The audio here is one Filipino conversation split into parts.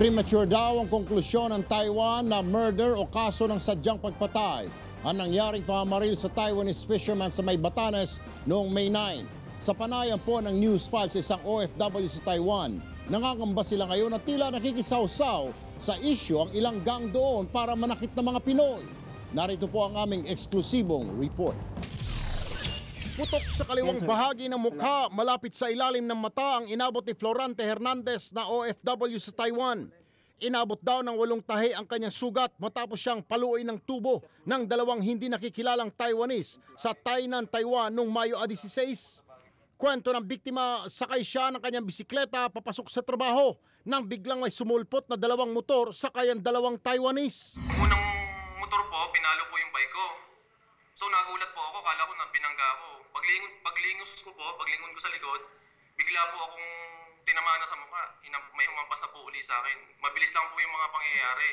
Premature daw ang konklusyon ng Taiwan na murder o kaso ng sadyang pagpatay ang nangyaring pamamaril sa Taiwanese fisherman sa May Batanes noong May 9. Sa panayam po ng News 5 sa isang OFW sa Taiwan, nangangamba sila ngayon na tila nakikisawsaw sa isyu ang ilang gang doon para manakit ng mga Pinoy. Narito po ang aming eksklusibong report. Putok sa kaliwang bahagi ng mukha malapit sa ilalim ng mata ang inabot ni Florante Hernandez na OFW sa Taiwan. Inabot daw ng walong tahi ang kanyang sugat matapos siyang paluin ng tubo ng dalawang hindi nakikilalang Taiwanese sa Tainan, Taiwan noong Mayo 16. Kwento ng biktima, sakay siya ng kanyang bisikleta papasok sa trabaho nang biglang may sumulpot na dalawang motor sakay ang dalawang Taiwanese. Unang motor po, pinalo po yung bike ko. So nagulat po ako, kala ko na binangga ako. Paglingon, paglingos ko po, paglingon ko sa likod, bigla po akong tinamaan na sa mukha. May humampas na po uli sa akin. Mabilis lang po yung mga pangyayari.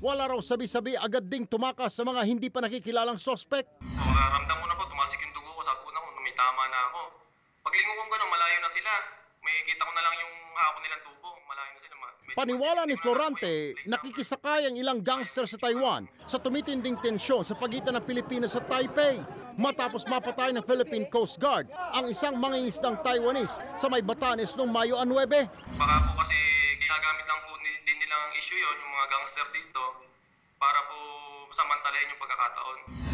Wala raw sabi-sabi agad ding tumakas sa mga hindi pa nakikilalang sospek. So nararamdam ko na po, tumasik yung dugo ko. Sabi ko na ko, may tama na ako. Paglingon ko gano'n, malayo na sila. May kita ko na lang yung hako nilang tubo. Malayo na sila. Medyo Paniwala ni Florante, nakikisakay ang ilang gangster sa Taiwan sa tumitinding tensyon sa pagitan ng Pilipinas at Taipei. Matapos mapatay ng Philippine Coast Guard ang isang mangingisdang Taiwanese sa may Batanes noong Mayo 9. Baka po kasi ginagamit lang po din nilang issue yon yung mga gangster dito para po samantalahin yung pagkakataon.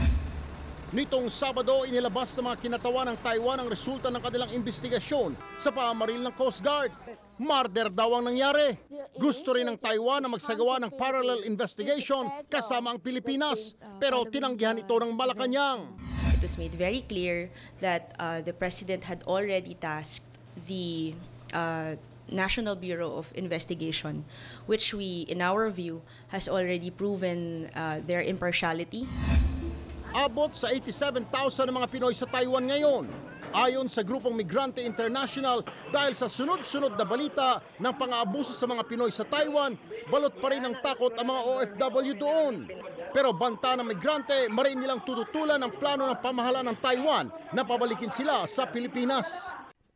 Nitong Sabado, inilabas ng mga kinatawan ng Taiwan ang resulta ng kanilang investigasyon sa pamamaril ng Coast Guard. Murder daw ang nangyari. Gusto rin ng Taiwan na magsagawa ng parallel investigation kasama ang Pilipinas, pero tinanggihan ito ng Malacanang. It was made very clear that uh, the president had already tasked the uh, National Bureau of Investigation, which we, in our view, has already proven uh, their impartiality. Abot sa 87,000 ng mga Pinoy sa Taiwan ngayon. Ayon sa grupong Migrante International, dahil sa sunod-sunod na balita ng pang-aabuso sa mga Pinoy sa Taiwan, balot pa rin ang takot ang mga OFW doon. Pero banta ng migrante, marin nilang tututulan ang plano ng pamahalaan ng Taiwan na pabalikin sila sa Pilipinas.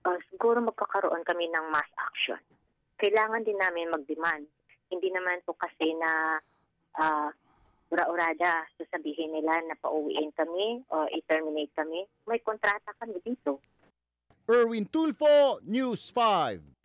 uh, siguro magkakaroon kami ng mass action. Kailangan din namin mag-demand. Hindi naman po kasi na uh, ura-urada sasabihin nila na pauwiin kami o i-terminate kami. May kontrata kami dito. Erwin Tulfo, News 5.